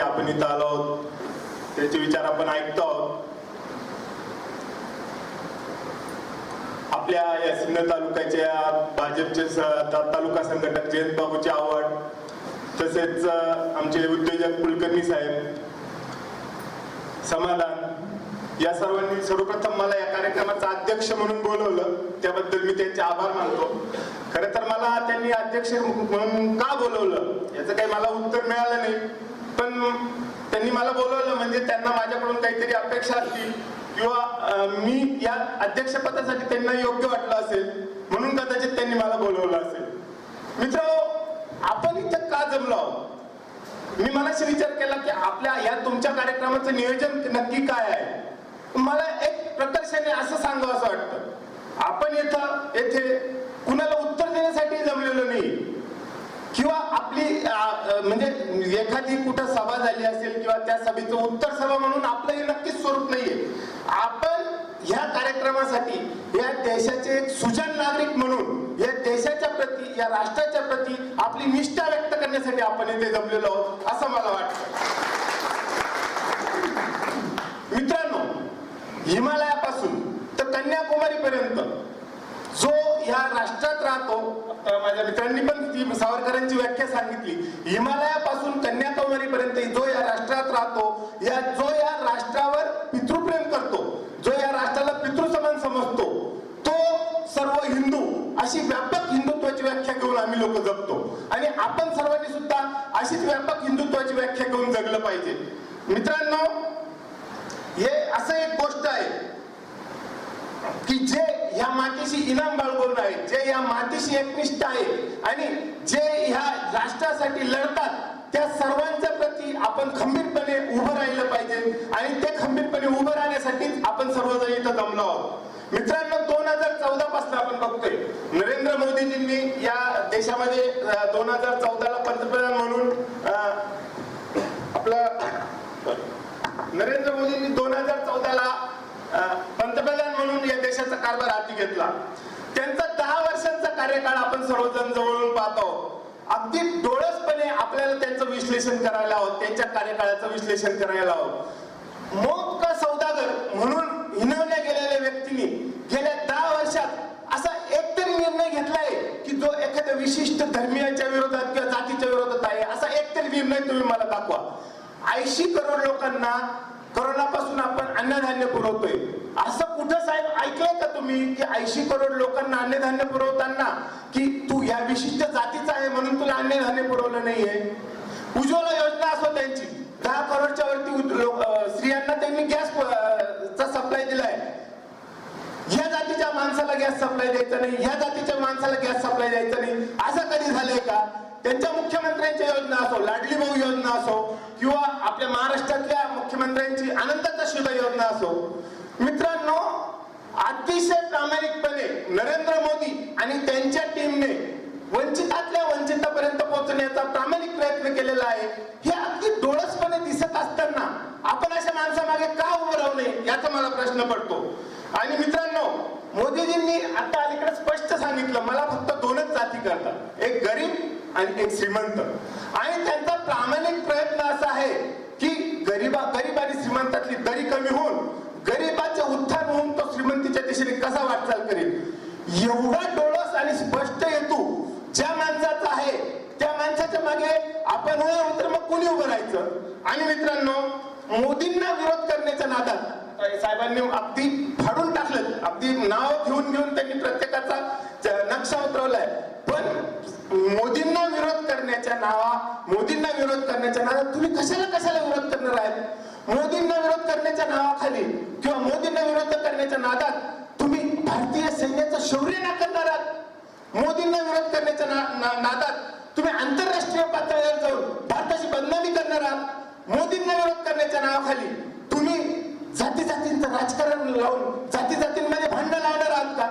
ऐकण्यासाठी आपण इथं आलो आहोत. त्याचे विचार आपण ऐकतो आहोत. आपल्या या सिन्नर तालुक्याच्या भाजपचे तालुका संघटक जयंत बाबूची आवड तसेच आमचे उद्योजक कुलकर्णी साहेब समाधान या सर्वांनी सर्वप्रथम मला या कार्यक्रमाचा अध्यक्ष म्हणून बोलवलं. त्याबद्दल मी त्यांचे आभार मानतो. खरं तर मला त्यांनी अध्यक्ष म्हणून का बोलवलं? याचं काही मला उत्तर मिळालं नाही. पण त्यांनी मला बोलवलं म्हणजे त्यांना माझ्याकडून काहीतरी अपेक्षा असतील किंवा मी या अध्यक्षपदासाठी त्यांना योग्य वाटलं असेल म्हणून कदाचित त्यांनी मला बोलवलं असेल. मित्र आपण इथं का जमलो आहोत? मी मनाशी विचार केला की आपल्या या तुमच्या कार्यक्रमाचं नियोजन नक्की काय आहे? मला एक प्रकर्षाने असं सांगावं असं वाटतं. आपण इथं येथे कुणाला उत्तर देण्यासाठी जम नाही किंवा आपली अ, अ, म्हणजे एखादी कुठं सभा झाली असेल किंवा त्या सभेचं उत्तर सभा म्हणून आपलं हे नक्कीच स्वरूप नाहीये. आपण ह्या कार्यक्रमासाठी या देशाचे एक सुजन नागरिक म्हणून या देशाच्या प्रती या राष्ट्राच्या प्रती आपली निष्ठा व्यक्त करण्यासाठी आपण इथे जमलेलो आहोत असं मला वाटतं. मित्रांनो हिमालयापासून तर कन्याकुमारी पर्यंत जो या राष्ट्रात राहतो. माझ्या मित्रांनी पण ती सावरकरांची व्याख्या सांगितली. हिमालयापासून कन्याकुमारी पर्यंत जो या राष्ट्रात राहतो या जो या राष्ट्रावर पितृप्रेम करतो जो या राष्ट्राला पितृसमान समजतो तो सर्व हिंदू अशी व्यापक हिंदुत्वाची व्याख्या घेऊन आम्ही लोक जगतो. आणि आपण सर्वांनी सुद्धा अशीच व्यापक हिंदुत्वाची व्याख्या घेऊन जगलं पाहिजे. मित्रांनो हे असं एक गोष्ट आहे की जे ह्या मातीशी इनाम बाळगून आहे जे या मातीशी एकनिष्ठ आहे आणि जे ह्या राष्ट्रासाठी लढतात त्या सर्वांच्या प्रती आपण खंबीरपणे उभं राहिलं पाहिजे आणि ते खंबीरपणे उभं राहण्यासाठी आपण सर्वजण इथं जमलो आहोत. मित्रांनो दोन हजार चौदा पासून आपण बघतोय. नरेंद्र मोदीजींनी या देशामध्ये दोन हजार चौदाला पंतप्रधान म्हणून आपलं नरेंद्र मोदींनी दोन हजार चौदाला म्हणून कारभार हाती घेतला. त्यांचा दहा वर्षांचा कार्यकाळ आपण सर्वजण जवळून पाहतो. अगदी डोळसपणे आपल्याला त्यांचं विश्लेषण करायला आहोत त्यांच्या कार्यकाळाचं विश्लेषण करायला आहोत मौत का सौदागर म्हणून हिनवल्या गेलेल्या व्यक्तीने गेल्या दहा वर्षात असा एकतरी निर्णय घेतलाय की जो एखाद्या विशिष्ट धर्मियाच्या विरोधात किंवा जातीच्या विरोधात आहे असा एकतरी निर्णय तुम्ही मला दाखवा. ऐंशी करोड लोकांना करोनापासून आपण अन्नधान्य पुरवतोय. असं कुठं साहेब ऐकलंय का तुम्ही की ऐंशी करोड लोकांना अन्नधान्य पुरवताना की तू या विशिष्ट जातीचा आहे म्हणून तुला अन्नधान्य पुरवलं नाहीये? उज्ज्वला योजना असो त्यांची. दहा करोडच्या वरती स्त्रियांना त्यांनी गॅस चा सप्लाय दिलाय. ह्या जातीच्या माणसाला गॅस सप्लाय द्यायचा नाही. ह्या जातीच्या माणसाला गॅस सप्लाय द्यायचा नाही. असं कधी झालंय का? त्यांच्या मुख्यमंत्र्यांच्या योजना असो लाडली भाऊ योजना असो किंवा आपल्या महाराष्ट्रातल्या मंत्र्यांची आनंदाचा शुभ योजना असो. मित्रांनो अतिशय प्रामाणिकपणे नरेंद्र मोदी आणि त्यांच्या टीमने वंचितातल्या वंचितापर्यंत पोहोचण्याचा प्रामाणिक प्रयत्न केलेला आहे. हे अगदी डोळसपणे दिसत असताना आपण अशा माणसामागे का उभं राहू नये याचा मला प्रश्न पडतो. आणि मित्रांनो मोदीजींनी आता अलीकडे स्पष्ट सांगितलं मला फक्त दोनच जाती करतात. एक गरीब आणि एक श्रीमंत. आणि त्यांचा प्रामाणिक प्रयत्न असा आहे गरीबा गरीब आणि श्रीमंतातली दरी कमी होऊन गरीबाचे उत्थान होऊन तो श्रीमंतीच्या दिशेने कसा वाटचाल करेल एवढा डोळस आणि स्पष्ट हेतू ज्या माणसाचा आहे त्या माणसाच्या मागे आपण तर मग कोणी उभं राहायचं? आणि मित्रांनो मोदींना विरोध करण्याच्या नादात साहेबांनी अगदी फाडून टाकलं. अगदी नाव घेऊन घेऊन त्यांनी प्रत्येकाचा नक्षा उतरवलाय. पण मोदींना विरोध करण्याच्या नावा मोदी विरोध करण्याच्या नावात तुम्ही कशाला कशाला विरोध करणार आहेत? मोदींना विरोध करण्याच्या नावाखाली किंवा मोदींना विरोध करण्याच्या नादात तुम्ही भारतीय सैन्याचं शौर्य नाकारणार आहात? मोदींना विरोध करण्याच्या ना- ना- नादात तुम्ही आंतरराष्ट्रीय पातळीवर जाऊन भारताची बदनामी करणार आहात? मोदींना विरोध करण्याच्या नावाखाली तुम्ही जाती जातींचं राजकारण लावून जाती जातींमध्ये भांडण लावणार आहात का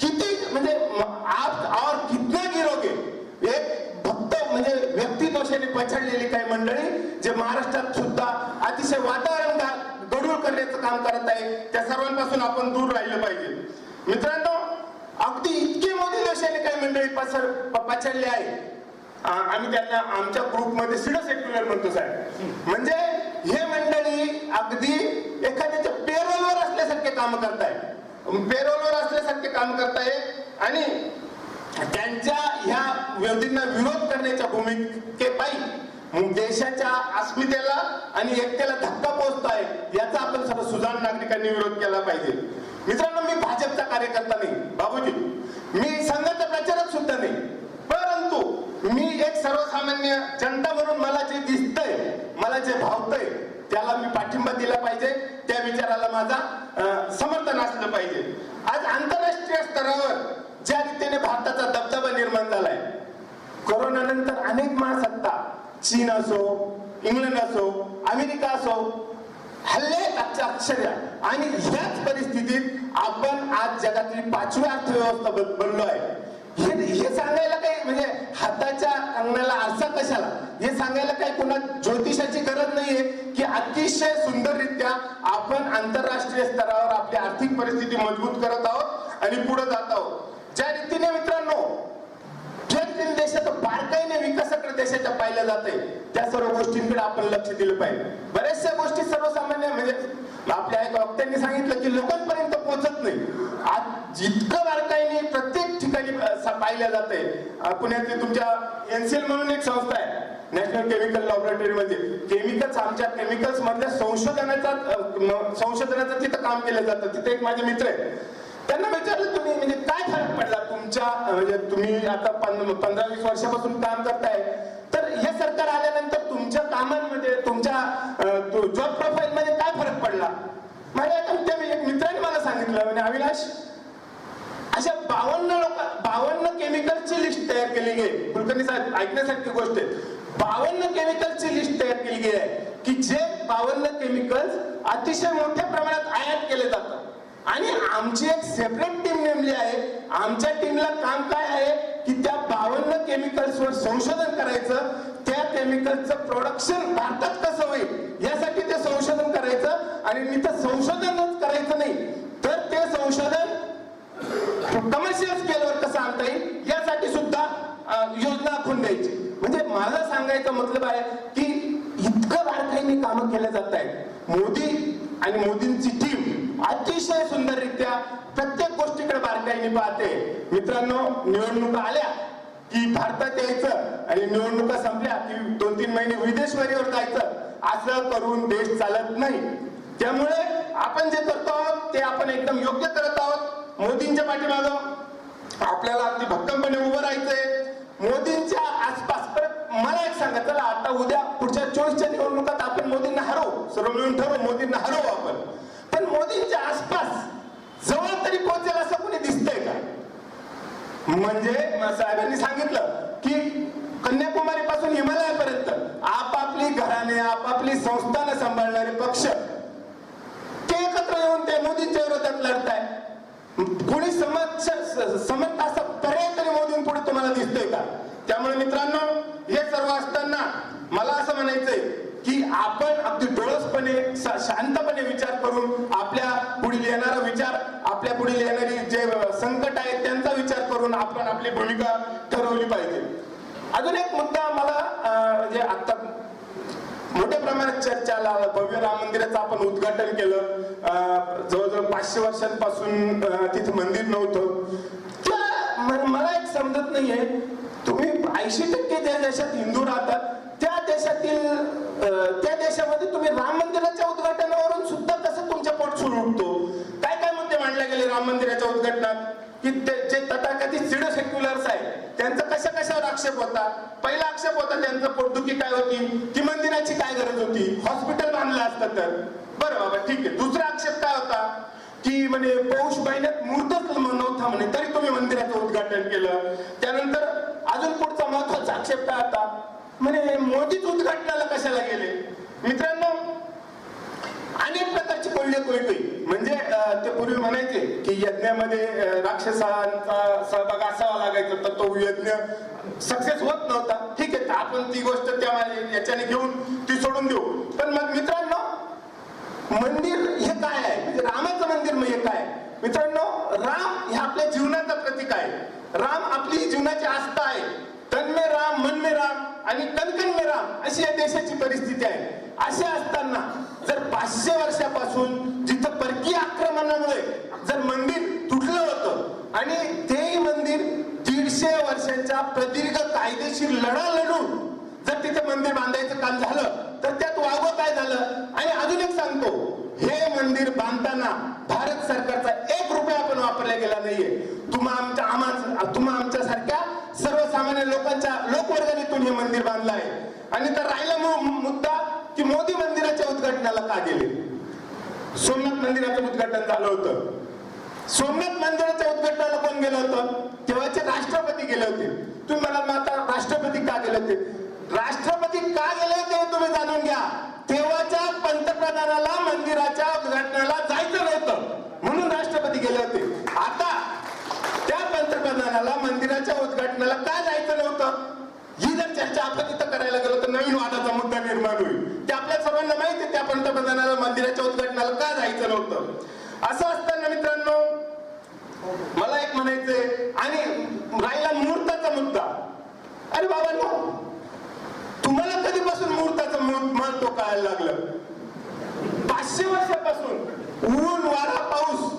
किती म्हणजे म- आप और कितने गिरोगे एक भक्त म्हणजे व्यक्तिदोषाने पछाडलेली काही मंडळी जे महाराष्ट्रात सुद्धा अतिशय वातावरण गडूळ करण्याचं काम करत आहे त्या सर्वांपासून आपण दूर राहिलं पाहिजे मित्रांनो अगदी इतके मोदी देशाने काही मंडळी पसर प- पछाडले आहे आ- आम्ही त्यांना आमच्या ग्रुपमध्ये सिडो सेक्युलर म्हणतो साहेब. म्हणजे हे मंडळी अगदी एखाद्याच्या पेरोलवर असल्यासारखे काम करताय. पेरोलवर असल्यासारखे काम करताय आणि त्यांच्या ह्या व्यक्तींना विरोध करण्याच्या भूमिकेपायी देशाच्या अस्मितेला आणि एकतेला धक्का पोहोचताय याचा आपण सर्व सुजाण नागरिकांनी विरोध केला पाहिजे. मित्रांनो मी भाजपचा कार्यकर्ता नाही बाबूजी. मी संघाचा प्रचारक सुद्धा नाही. सर्वसामान्य जनता म्हणून मला जे दिसतंय मला जे भावतंय त्याला मी पाठिंबा दिला पाहिजे त्या विचाराला माझा समर्थन असलं पाहिजे. आज आंतरराष्ट्रीय स्तरावर ज्या रीतीने भारताचा दबदबा निर्माण झालाय कोरोना नंतर अनेक महासत्ता चीन असो इंग्लंड असो अमेरिका असो हल्ले अक्षर्या. आणि ह्याच परिस्थितीत आपण आज जगातली पाचवी अर्थव्यवस्था बन- बनलो आहे हे सांगायला काही म्हणजे हाताच्या अंगणाला आरसा कशाला? हे सांगायला काही कोणा ज्योतिषाची गरज नाहीये की अतिशय सुंदररित्या आपण आंतरराष्ट्रीय स्तरावर आपली आर्थिक परिस्थिती मजबूत करत आहोत आणि पुढे जात आहोत. ज्या रीतीने मित्रांनो जगतील देशात बारकाईने विकासाकडे देशाच्या पाहिलं जाते त्या सर्व गोष्टींकडे आपण लक्ष दिलं पाहिजे. बऱ्याचशा गोष्टी सर्वसामान्य म्हणजे आपल्या एका वक्त्यांनी सांगितलं की लोकांपर्यंत पुण्यातली तुमच्या एनसीएल म्हणून एक संस्था आहे. नॅशनल केमिकल लॅबोरेटरी मध्ये. केमिकल्स आमच्या केमिकल्स मधल्या संशोधनाचा संशोधनाचं तिथं काम केलं जातं. तिथे एक माझे मित्र आहे त्यांना विचारलं तुम्ही म्हणजे काय फरक पडला? तुमच्या म्हणजे तुम्ही आता पंधरा वीस वर्षापासून काम करताय. तर हे सरकार आल्यानंतर तुमच्या कामांमध्ये तुमच्या जॉब प्रोफाईल मध्ये काय फरक पडला? माझ्या त्या एक मित्राने मला सांगितलं म्हणजे अविनाश बावन्न लोक बावन्न केमिकलची लिस्ट तयार केली गेली. कुलकर्णी साहेब ऐकण्यासारखी गोष्ट आहे. बावन्न केमिकलची लिस्ट तयार केली गेली आहे की जे बावन्न केमिकल्स अतिशय मोठ्या प्रमाणात आयात केले जातात. आणि आमची एक सेपरेट टीम नेमली आहे. आमच्या टीमला काम काय आहे? की त्या बावन्न केमिकल्सवर संशोधन करायचं. त्या केमिकल्सचं प्रोडक्शन भारतात कसं होईल? यासाठी ते संशोधन करायचं. आणि मी तर संशोधनच करायचं नाही. तर ते संशोधन कमर्शियल स्केलवर कसं आणता येईल यासाठी सुद्धा योजना आखून द्यायची. म्हणजे मला सांगायचं मतलब आहे की इतकं बारकाईने कामं केल्या जात आहेत. मोदी आणि मोदींची टीम अतिशय सुंदररित्या प्रत्येक गोष्टीकडे बारकाईने पाहते. मित्रांनो निवडणुका आल्या की भारतात यायचं आणि निवडणुका संपल्या की दोन तीन महिने विदेशवारीवर जायचं. असं करून देश चालत नाही. त्यामुळे आपण जे करतो आहोत ते आपण एकदम योग्य करत आहोत. मोदींच्या पाठीमागं आपल्याला अगदी भक्कमपणे उभं राहायचंय. मोदींच्या आसपास परत मला एक सांगा चला आता उद्या पुढच्या चोवीसच्या निवडणुकात आपण मोदींना हरवू. सर्व मिळून ठरवू मोदींना हरवू आपण. पण मोदींच्या आसपास जवळ तरी पोहोचेल असं कोणी दिसतंय का? म्हणजे साहेबांनी सांगितलं की कन्याकुमारी पासून हिमालयापर्यंत आपापली घराने आपापली संस्थानं सांभाळणारे पक्ष ते एकत्र येऊन ते मोदींच्या विरोधात लढताय समक्ष समर्थ असा पर्याय तरी मोदीं पुढे तुम्हाला दिसतोय का? त्यामुळे मित्रांनो हे सर्व असताना मला असं म्हणायचंय की आपण अगदी डोळसपणे शांतपणे विचार करून आपल्या पुढील येणारा विचार आपल्या पुढील येणारी जे संकट आहेत त्यांचा विचार करून आपण आपली भूमिका ठरवली पाहिजे. अजून एक मुद्दा मला अं, म्हणजे आता मोठ्या प्रमाणात चर्चा आला. भव्य राम मंदिराचं आपण उद्घाटन केलं. जवळजवळ पाचशे वर्षांपासून तिथे मंदिर नव्हतं. मला एक समजत नाहीये. तुम्ही ऐंशी टक्के ज्या देशात हिंदू राहतात त्या देशातील त्या देशामध्ये तुम्ही राम मंदिराच्या उद्घाटनावरून सुद्धा कसं तुमच्या पोट सुरू उठतो काय काय मुद्दे मांडले गेले राम मंदिराच्या उद्घाटनात? की ते जे तथाकथित सिडो सेक्युलर्स आहे त्यांचा कशा कशावर आक्षेप होता? पहिला आक्षेप होता त्यांचं पोटदुखी काय होती? ती मंदिराची काय गरज होती? हॉस्पिटल बांधलं असतं तर. बरं बाबा ठीक आहे. दुसरा आक्षेप काय होता? की म्हणे पौष महिन्यात मूर्तच नव्हता म्हणे तरी तुम्ही मंदिराचं उद्घाटन केलं. त्यानंतर अजून पुढचा महत्त्वाचा आक्षेप काय होता? म्हणे मोदीच उद्घाटन कशाला गेले मित्रांनो अनेक प्रकारची कोल्हे कोयकोई म्हणजे अं, ते पूर्वी म्हणायचे की यज्ञामध्ये राक्षसांचा सहभाग असावा लागायचा तर तो यज्ञ सक्सेस होत नव्हता. ठीक आहे आपण ती गोष्ट त्या याच्याने घेऊन ती सोडून देऊ. पण मग मित्रांनो मंदिर हे काय आहे? म्हणजे रामाचं मंदिर म्हणजे काय मित्रांनो राम हे आपल्या जीवनाचा प्रतीक आहे. राम आपली जीवनाची आस्था आहे. तन्मे राम मनमे राम आणि कणकण राम अशी या देशाची परिस्थिती आहे. असे असताना जर पाचशे वर्षापासून जिथं परकीय आक्रमणामुळे जर मंदिर आणि तेही मंदिर दीडशे वर्षांच्या प्रदीर्घ कायदेशीर लढा लढून जर तिथे मंदिर बांधायचं काम झालं तर त्यात वावं काय झालं? आणि अजून एक सांगतो हे मंदिर बांधताना भारत सरकारचा एक रुपया पण वापरला गेला नाहीये. तुम्हा आमच्या आम्हा तुम्हा आमच्यासारख्या सर्वसामान्य लोकांच्या लोकवर्गणीतून हे मंदिर बांधलं आहे. आणि तर राहिला मुद्दा की मोदी मंदिराच्या उद्घाटनाला का गेले? सोमनाथ मंदिराचं उद्घाटन झालं होतं. सोमनाथ मंदिराच्या उद्घाटनाला कोण गेलं होतं? तेव्हाचे राष्ट्रपती गेले होते. तुम्ही मला माता राष्ट्रपती का गेले होते? राष्ट्रपती का गेले होते तुम्ही जाणून घ्या. तेव्हाच्या पंतप्रधानाला मंदिराच्या उद्घाटनाला जायचं नव्हतं. म्हणून राष्ट्रपती गेले होते. आता त्या पंतप्रधानाला मंदिराच्या उद्घाटनाला का जायचं नव्हतं? ही जर चर्चा आपण इथं करायला गेलो तर नवीन वादाचा मुद्दा निर्माण होईल. ते आपल्या सर्वांना माहिती त्या पंतप्रधानाला मंदिराच्या उद्घाटनाला का जायचं नव्हतं? असं असताना मला एक म्हणायचंय आणि राहिला मुहूर्ताचा मुद्दा. अरे बाबा तुम्हाला कधीपासून मुहूर्ताचं महत्त्व कळायला लागलं? पाचशे वर्षापासून. ऊन वारा पाऊस.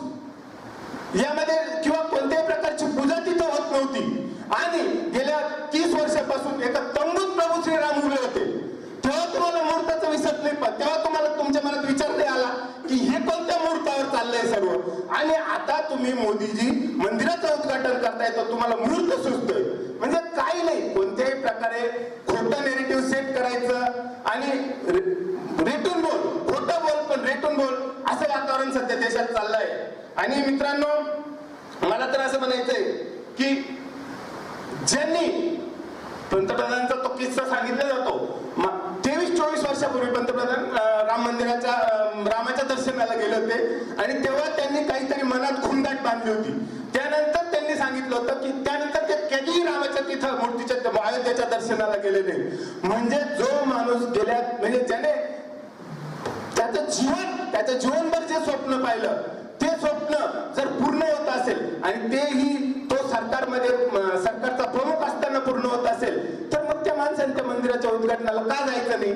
यामध्ये किंवा कोणत्याही प्रकारची पूजा तिथं होत नव्हती. आणि गेल्या तीस वर्षापासून एका तंबूत प्रभू श्रीराम उभे होते. तेव्हा तुम्हाला मुहूर्ताचं विसरत नाही पण तेव्हा तुम्हाला तुमच्या मनात विचार नाही आला की हे कोणत्या मुहूर्तावर चाललंय सर्व? आणि आता तुम्ही मोदीजी मंदिराचं उद्घाटन करताय तर तुम्हाला मूर्त सुचतोय. म्हणजे काही नाही कोणत्याही प्रकारे खोटं नेरेटिव्ह सेट करायचं आणि रेटून बोल खोटं बोल पण रेटून बोल असं वातावरण सध्या देशात चाललंय. आणि मित्रांनो मला तर असं म्हणायचंय की ज्यांनी पंतप्रधानांचा तो किस्सा सांगितला जातो तेवीस चोवीस वर्षापूर्वी पंतप्रधान राम मंदिराच्या रामाच्या दर्शनाला गेले होते. आणि तेव्हा त्यांनी काहीतरी मनात खुंदाट बांधली होती. त्यानंतर त्यांनी सांगितलं होतं की त्यानंतर ते कधीही रामाच्या तिथं मूर्तीच्या अयोध्येच्या दर्शनाला गेले नाही. म्हणजे जो माणूस गेल्या म्हणजे ज्याने त्याचं जीवन त्याचं जीवनभर जे स्वप्न पाहिलं ते स्वप्न जर पूर्ण होत असेल आणि तेही तो सरकारमध्ये सरकारचा प्रमुख असताना पूर्ण होत असेल तर मग त्या माणसाने त्या मंदिराच्या उद्घाटनाला का जायचं नाही?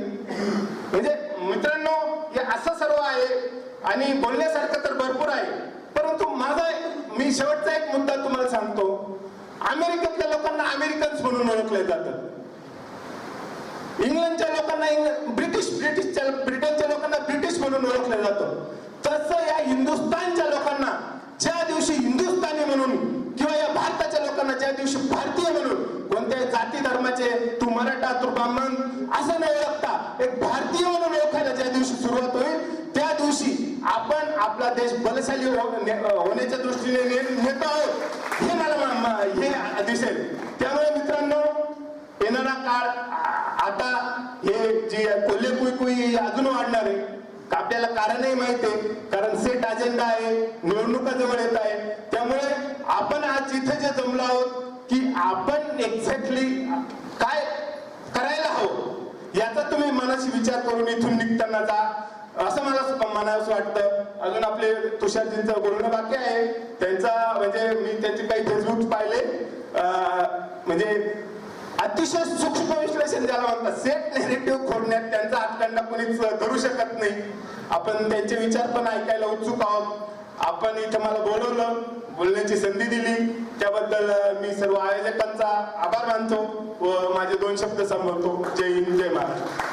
म्हणजे मित्रांनो हे असं सर्व आहे आणि बोलण्यासारखं तर भरपूर आहे. परंतु माझा मी शेवटचा एक मुद्दा तुम्हाला सांगतो. अमेरिकेतल्या लोकांना अमेरिकन्स म्हणून ओळखलं जातं इंग्लंडच्या लोकांना इंग्लंड ब्रिटिश ब्रिटिशच्या ब्रिटनच्या लोकांना ब्रिटिश म्हणून ओळखलं जातं. तसं या हिंदुस्थानच्या लोकांना ज्या दिवशी हिंदुस्थानी म्हणून किंवा या भारताच्या लोकांना ज्या दिवशी भारतीय म्हणून कोणत्याही जाती धर्माचे तू मराठा तू ब्राह्मण असं नाही ओळखता एक भारतीय म्हणून ओळखायला ज्या दिवशी सुरुवात होईल त्या दिवशी आपण आपला देश बलशाली हो- होण्याच्या दृष्टीने ने- नेतो आहोत. हे मला हे दिसेल त्यामुळे मित्रांनो येणारा काळ आता हे जे कोल्हे कुई अजून वाढणार आहे आपल्याला कारणही माहिती आहे कारण सेट अजेंडा आहे निवडणुका जवळ येत आहे त्यामुळे आपण आज इथे जे जमलो आहोत की आपण एक्झॅक्टली काय करायला हवं याचा तुम्ही मनाशी विचार करून इथून निघताना जा. असं मला म्हणावंसं वाटतं. अजून आपले तुषारजींचं बोलणं बाकी आहे. त्यांचा म्हणजे मी त्यांचे काही फेसबुक पाहिले. म्हणजे अतिशय सूक्ष्म विश्लेषण ज्याला म्हणतात सेट नेगेटिव्ह खोडण्यात त्यांचा हातखंडा कोणीच धरू शकत नाही. आपण त्यांचे विचार पण ऐकायला उत्सुक आहोत. आपण इथं मला बोलवलं. बोलण्याची संधी दिली. त्याबद्दल मी सर्व आयोजकांचा आभार मानतो व माझे दोन शब्द संभवतो जय हिंद जय महाराष्ट्र.